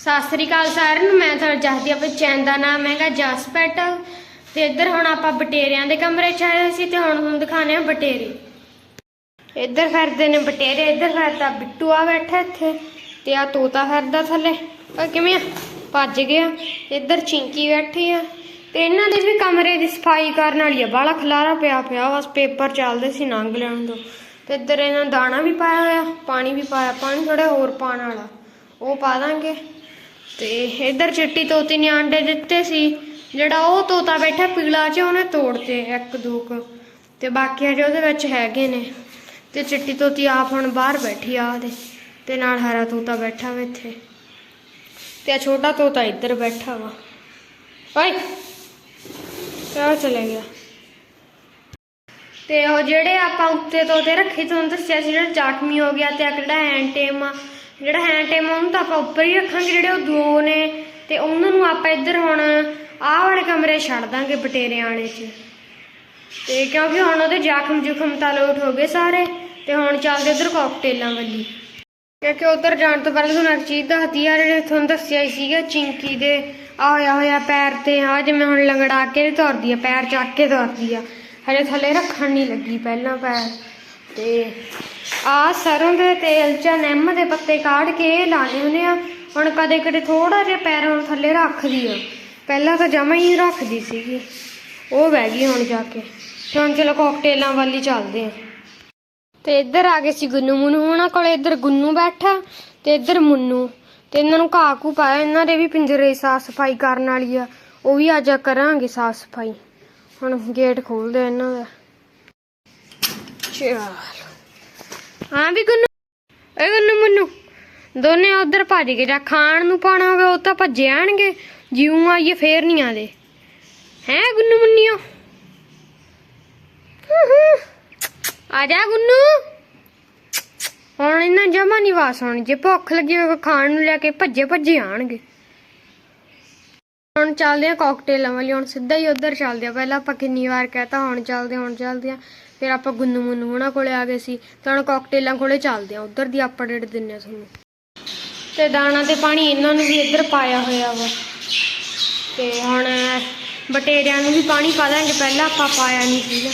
ਸਤਿ ਸ੍ਰੀ ਅਕਾਲ ਸਾਰਿਆਂ ਨੂੰ, ਮੈਂ ਤੁਹਾਡਾ ਜਸਦੀ ਆਪਣੇ ਚੈਨ ਦਾ ਨਾਮ ਹੈਗਾ ਜਸਪੈਟ ਤੇ ਇੱਧਰ ਹੁਣ ਆਪਾਂ ਬਟੇਰਿਆਂ ਦੇ ਕਮਰੇ 'ਚ ਆਏ ਸੀ ਤੇ ਹੁਣ ਹੁਣ ਦਿਖਾਣੇ ਆ ਬਟੇਰੇ। ਇੱਧਰ ਫਿਰਦੇ ਨੇ ਬਟੇਰੇ, ਇੱਧਰ ਫਿਰਦਾ ਬਿੱਟੂ ਆ ਬੈਠਾ ਇੱਥੇ ਤੇ ਆ ਤੋਤਾ ਫਿਰਦਾ ਥੱਲੇ। ਉਹ ਕਿਵੇਂ ਆ? ਭੱਜ ਗਿਆ। ਇੱਧਰ ਚਿੰਕੀ ਬੈਠੀ ਆ। ਤੇ ਇਹਨਾਂ ਦੇ ਵੀ ਕਮਰੇ ਦੀ ਸਫ਼ਾਈ ਕਰਨ ਵਾਲੀ ਆ। ਬਾਲਾ ਖਲਾਰਾ ਪਿਆ ਪਿਆ, ਬਸ ਪੇਪਰ ਚੱਲਦੇ ਸੀ ਨੰਗ ਲੈਣ ਦੋ ਤੇ ਇੱਧਰ ਇਹਨਾਂ ਦਾਣਾ ਵੀ ਪਾਇਆ ਹੋਇਆ, ਪਾਣੀ ਵੀ ਪਾਇਆ, ਪਾਣੀ ਥੋੜਾ ਹੋਰ ਪਾਣ ਵਾਲਾ। ਉਹ ਪਾ ਦਾਂਗੇ। ਤੇ ਇੱਧਰ ਚਿੱਟੀ ਤੋਤੀ ਨੇ ਆਂਡੇ ਦਿੱਤੇ ਸੀ, ਜਿਹੜਾ ਉਹ ਤੋਤਾ ਬੈਠਾ ਪੀਲਾ ਚ ਉਹਨੇ ਤੋੜਤੇ ਇੱਕ ਦੋ ਤੇ ਬਾਕੀ ਹਜੇ ਉਹਦੇ ਵਿੱਚ ਹੈਗੇ ਨੇ। ਤੇ ਚਿੱਟੀ ਤੋਤੀ ਆਪ ਹੁਣ ਬਾਹਰ ਬੈਠੀ ਆ ਉਹਦੇ। ਤੇ ਨਾਲ ਹਰਾ ਤੋਤਾ ਬੈਠਾ ਵਾ ਇੱਥੇ। ਤੇ ਆ ਛੋਟਾ ਤੋਤਾ ਇੱਧਰ ਬੈਠਾ ਵਾ। ਓਏ ਕਿਆ ਚਲੇ ਗਿਆ। ਤੇ ਉਹ ਜਿਹੜੇ ਆਪਾਂ ਉੱਤੇ ਤੋਤੇ ਰੱਖੇ, ਤੁਹਾਨੂੰ ਦੱਸਿਆ ਸੀ ਜਿਹੜਾ ਜ਼ਖਮੀ ਹੋ ਗਿਆ ਤੇ ਆ ਕਿਹੜਾ ਹੈਂਟੇਮ ਆ। ਜਿਹੜਾ ਹੈਂਡ ਹੈਂਟੇਮ ਉਹਨੂੰ ਤਾਂ ਆਪਾਂ ਉੱਪਰ ਹੀ ਰੱਖਾਂਗੇ, ਜਿਹੜੇ ਉਹ ਦੋ ਨੇ। ਤੇ ਉਹਨਾਂ ਨੂੰ ਆਪਾਂ ਇੱਧਰ ਹੁਣ ਆਹ ਵਾਲੇ ਕਮਰੇ ਛੱਡ ਦਾਂਗੇ ਬਟੇਰੇ ਆਣੇ 'ਚ। ਤੇ ਕਿਉਂਕਿ ਹੁਣ ਉਹਦੇ ਜ਼ਖਮ ਜੁਖਮ ਤਾਂ ਲੋਟ ਹੋ ਗਏ ਸਾਰੇ, ਤੇ ਹੁਣ ਚੱਲਦੇ ਉਧਰ ਕਾਕਟੇਲਾਂ ਵੱਲੀ। ਕਿਉਂਕਿ ਉਧਰ ਜਾਣ ਤੋਂ ਪਹਿਲਾਂ ਤੁਹਾਨੂੰ ਇੱਕ ਚੀਜ਼ ਦੱਸਦੀ ਆ, ਜਿਹੜੇ ਤੁਹਾਨੂੰ ਦੱਸਿਆ ਹੀ ਸੀਗਾ, ਚਿੰਕੀ ਦੇ ਆ ਹੋਇਆ ਹੋਇਆ ਪੈਰ ਤੇ ਆ ਜਿਵੇਂ ਹੁਣ ਲੰਗੜਾ ਕੇ ਨੀ ਤੁਰਦੀ ਆ, ਪੈਰ ਚੱਕ ਕੇ ਤੁਰਦੀ ਆ। ਹਜੇ ਥੱਲੇ ਰੱਖਣ ਨਹੀਂ ਲੱਗੀ ਪਹਿਲਾਂ ਪੈਰ। ਤੇ ਆ ਸਰੋਂ ਦੇ ਤੇਲ ਚ ਨਿੰਮ ਦੇ ਪੱਤੇ ਕਾੜ ਕੇ ਲਾਣੇ ਹੁੰਦੇ ਆ। ਹੁਣ ਕਦੇ ਕਦੇ ਥੋੜਾ ਜਿਹਾ ਪੈਰ ਹੁਣ ਥੱਲੇ ਰੱਖਦੀ ਆ। ਪਹਿਲਾਂ ਤਾਂ ਜਮਾ ਹੀ ਰੱਖਦੀ ਸੀਗੀ। ਉਹ ਬਹਿ ਗਈ ਹੁਣ ਜਾ ਕੇ। ਤੇ ਹੁਣ ਚਲੋ ਕਾਕਟੇਲਾਂ ਵੱਲ ਚੱਲਦੇ ਆ। ਤੇ ਇੱਧਰ ਆ ਗਏ ਸੀ ਗੁੰਨੂ ਮੁੰਨੂ। ਉਹਨਾਂ ਕੋਲ ਇੱਧਰ ਗੁੰਨੂ ਬੈਠਾ ਤੇ ਇੱਧਰ ਮੁੰਨੂ। ਤੇ ਇਹਨਾਂ ਨੂੰ ਘਾਹ ਘੂ ਪਾਇਆ। ਇਹਨਾਂ ਦੇ ਵੀ ਪਿੰਜਰੇ ਦੀ ਸਾਫ਼ ਸਫ਼ਾਈ ਕਰਨ ਵਾਲੀ ਆ। ਉਹ ਵੀ ਅੱਜ ਕਰਾਂਗੇ ਸਾਫ਼ ਸਫ਼ਾਈ ਹੁਣ ਗੇਟ ਖੋਲਦੇ ਇਹਨਾਂ ਦਾ। ਚਲ ਹਾਂ ਵੀ ਗੁੰਨੂ ਏ ਗੁੰਨੂ ਮੁੰਨੂ, ਦੋਨੇ ਉਧਰ ਭੱਜ ਗਏ, ਜਾਂ ਖਾਣ ਨੂੰ ਪਾਣਾ ਹੋਵੇ ਉਹ ਤਾਂ ਭੱਜੇ ਆਣਗੇ ਜਿਉਂ ਆਈਏ ਫੇਰ ਨਹੀਂ ਆਦੇ ਹੈ ਗੁੰਨੂ ਮੁੰਨੀਓ? ਆ ਜਾ ਗੁੰਨੂ। ਹੁਣ ਇਹਨਾਂ ਜਮਾ ਨਹੀਂ ਵਾਸ ਹੋਣੀ, ਜੇ ਭੁੱਖ ਲੱਗੀ ਹੋਵੇ ਖਾਣ ਨੂੰ ਲੈ ਕੇ ਭੱਜੇ ਭੱਜੇ ਆਣਗੇ ਹੁਣ ਚੱਲਦੇ ਆ ਕਾਕਟੇਲਾਂ ਵਾਲੀ, ਹੁਣ ਸਿੱਧਾ ਹੀ ਉਧਰ ਚੱਲਦੇ ਆ, ਪਹਿਲਾਂ ਆਪਾਂ ਕਿੰਨੀ ਵਾਰ ਕਹਤਾ, ਹੁਣ ਚੱਲਦੇ ਹੁਣ ਚੱਲਦੇ ਆ। ਫਿਰ ਆਪਾਂ ਗੁੰਨੂ ਮੁੰਨੂ ਉਹਨਾਂ ਕੋਲੇ ਆ ਗਏ ਸੀ, ਤਾਂ ਹੁਣ ਕਾਕਟੇਲਾਂ ਕੋਲੇ ਚੱਲਦੇ ਆ ਉਧਰ ਦੀ ਅਪਡੇਟ ਦਿੰਨੇ ਆ ਤੁਹਾਨੂੰ। ਤੇ ਦਾਣਾ ਤੇ ਪਾਣੀ ਇਹਨਾਂ ਨੂੰ ਵੀ ਇੱਧਰ ਪਾਇਆ ਹੋਇਆ ਵਾ। ਤੇ ਹੁਣ ਬਟੇਰਿਆਂ ਨੂੰ ਵੀ ਪਾਣੀ ਪਾ ਦਾਂਗੇ, ਪਹਿਲਾਂ ਆਪਾਂ ਪਾਇਆ ਨਹੀਂ ਸੀਗਾ।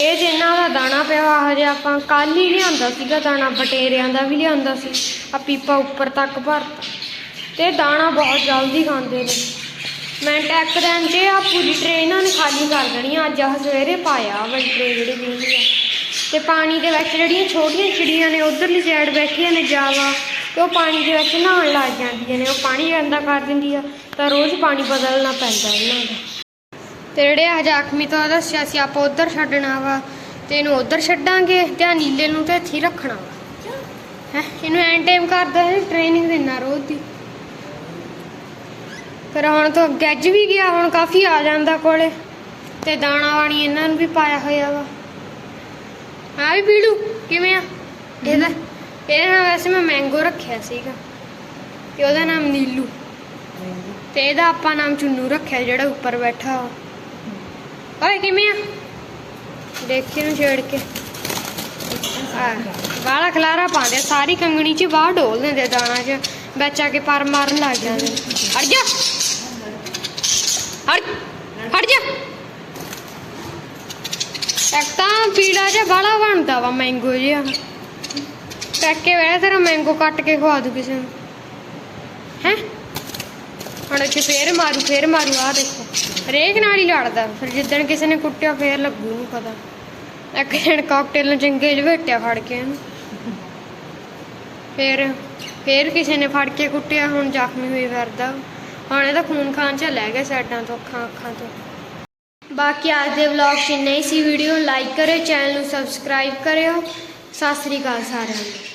ਇਹ ਜਿੰਨਾ ਦਾ ਦਾਣਾ ਪਿਆ ਹਜੇ ਆਪਾਂ ਕੱਲ ਹੀ ਲਿਆਂਦਾ ਸੀਗਾ ਦਾਣਾ, ਬਟੇਰਿਆਂ ਦਾ ਵੀ ਲਿਆਂਦਾ ਸੀ ਆ ਪੀਪਾ ਉੱਪਰ ਤੱਕ ਭਰਤਾ। ਤੇ ਦਾਣਾ ਬਹੁਤ ਜਲਦੀ ਖਾਂਦੇ ਨੇ। ਮੈਂ ਟੈਕ ਦਿਨ ਚ ਆ, ਪੂਰੀ ਟ੍ਰੇ ਇਹਨਾਂ ਨੇ ਖਾਲੀ ਕਰ ਦੇਣੀ ਆ। ਅੱਜ ਆਹ ਸਵੇਰੇ ਪਾਇਆ ਵੱਡੀ ਟ੍ਰੇ ਜਿਹੜੀ ਦਿੰਦੀ ਆ। ਤੇ ਪਾਣੀ ਦੇ ਵਿੱਚ ਜਿਹੜੀਆਂ ਛੋਟੀਆਂ ਚਿੜੀਆਂ ਨੇ, ਉਧਰਲੀ ਸਾਈਡ ਬੈਠੀਆਂ ਨੇ ਜਾਵਾ, ਤੇ ਉਹ ਪਾਣੀ ਦੇ ਵਿੱਚ ਨਹਾਉਣ ਲੱਗ ਜਾਂਦੀਆਂ ਨੇ। ਉਹ ਪਾਣੀ ਗੰਦਾ ਕਰ ਦਿੰਦੀ ਆ, ਤਾਂ ਰੋਜ਼ ਪਾਣੀ ਬਦਲਣਾ ਪੈਂਦਾ ਇਹਨਾਂ ਦਾ। ਤੇ ਜਿਹੜੇ ਆ ਜ਼ਖਮੀ ਤੋਂ ਦੱਸਿਆ ਸੀ, ਆਪਾਂ ਉਧਰ ਛੱਡਣਾ ਵਾ, ਤੇ ਇਹਨੂੰ ਉਧਰ ਛੱਡਾਂਗੇ ਤੇ ਆ ਨੀਲੇ ਨੂੰ ਤੇ ਇੱਥੇ ਰੱਖਣਾ ਵਾ। ਹੈ? ਇਹਨੂੰ ਐਂ ਟਾਈਮ ਕਰਦਾ ਹੈ ਟ੍ਰੇਨਿੰਗ ਦੇਣਾ ਰੋਜ਼ ਦੀ ਫਿਰ ਹੁਣ ਤਾਂ ਗੱਜ ਵੀ ਗਿਆ ਹੁਣ ਕਾਫੀ ਆ ਜਾਂਦਾ ਕੋਲੇ। ਤੇ ਦਾਣਾ ਵਾਣੀ ਇਹਨਾਂ ਨੂੰ ਵੀ ਪਾਇਆ ਹੋਇਆ ਵਾ। ਹਾਂ ਵੀ ਪੀੜੂ ਕਿਵੇਂ ਆ? ਇਹਦਾ ਇਹਦਾ ਨਾਮ ਵੈਸੇ ਮੈਂ ਮੈਂਗੋ ਰੱਖਿਆ ਸੀਗਾ। ਤੇ ਉਹਦਾ ਨਾਮ ਨੀਲੂ। ਤੇ ਇਹਦਾ ਆਪਾਂ ਨਾਮ ਚੁੰਨੂ ਰੱਖਿਆ ਜਿਹੜਾ ਉੱਪਰ ਬੈਠਾ ਵਾ। ਓਏ ਕਿਵੇਂ ਆ? ਦੇਖੀ ਨੂੰ ਛੇੜ ਕੇ। ਆ ਵਾਲਾ ਖਲਾਰਾ ਪਾਉਂਦੇ ਆ, ਸਾਰੀ ਕੰਗਣੀ ਚ ਬਾਹਰ ਡੋਲ ਦਿੰਦੇ ਆ ਦਾਣਾ ਚ। ਵਿੱਚ ਕੇ ਪਰ ਮਾਰਨ ਲੱਗ ਜਾਂਦੇ ਨੇ। ਹਟ ਜਾ! ਜਾ। ਇੱਕ ਤਾਂ ਪੀਲਾ ਜਿਹਾ ਬਾਲਾ ਬਣਦਾ ਵਾ ਮੈਂਗੋ ਜਿਹਾ। ਟੱਕ ਕੇ ਵੇਲੇ ਤੇਰਾ ਮੈਂਗੋ ਕੱਟ ਕੇ ਖਵਾ ਦੂ ਕਿਸੇ ਨੂੰ। ਹੈ? ਹੁਣ ਇੱਥੇ ਫੇਰ ਮਾਰੂ ਫੇਰ ਮਾਰੂ ਆ ਦੇਖੋ। ਹਰੇਕ ਨਾਲ ਹੀ ਲੜਦਾ। ਫਿਰ ਜਿੱਦਣ ਕਿਸੇ ਨੇ ਕੁੱਟਿਆ, ਫੇਰ ਲੱਗੂ, ਨਹੀਂ ਪਤਾ। ਇੱਕ ਜਣ ਕਾਕਟੇਲ ਨੂੰ ਚੰਗੇ ਲਵੇਟਿਆ ਫੜ ਕੇ ਇਹਨੂੰ। ਫੇਰ ਫੇਰ ਕਿਸੇ ਨੇ ਫੜ ਕੇ ਕੁੱਟਿਆ, ਹੁਣ ਜ਼ਖਮੀ ਹੋਈ ਫਿਰਦਾ। ਹੁਣ ਇਹਦਾ ਖੂਨ ਖਾਨ ਚ ਲੈ ਗਿਆ ਸਾਈਡਾਂ ਤੋਂ, ਅੱਖਾਂ ਅੱਖਾਂ ਤੋਂ। ਬਾਕੀ ਅੱਜ ਦੇ ਵਲੌਗ 'ਚ ਨਹੀਂ ਸੀ। ਵੀਡੀਓ ਲਾਈਕ ਕਰਿਓ, ਚੈਨਲ ਨੂੰ ਸਬਸਕ੍ਰਾਈਬ ਕਰਿਓ। ਸਤਿ ਸ੍ਰੀ ਅਕਾਲ ਸਾਰਿਆਂ ਨੂੰ।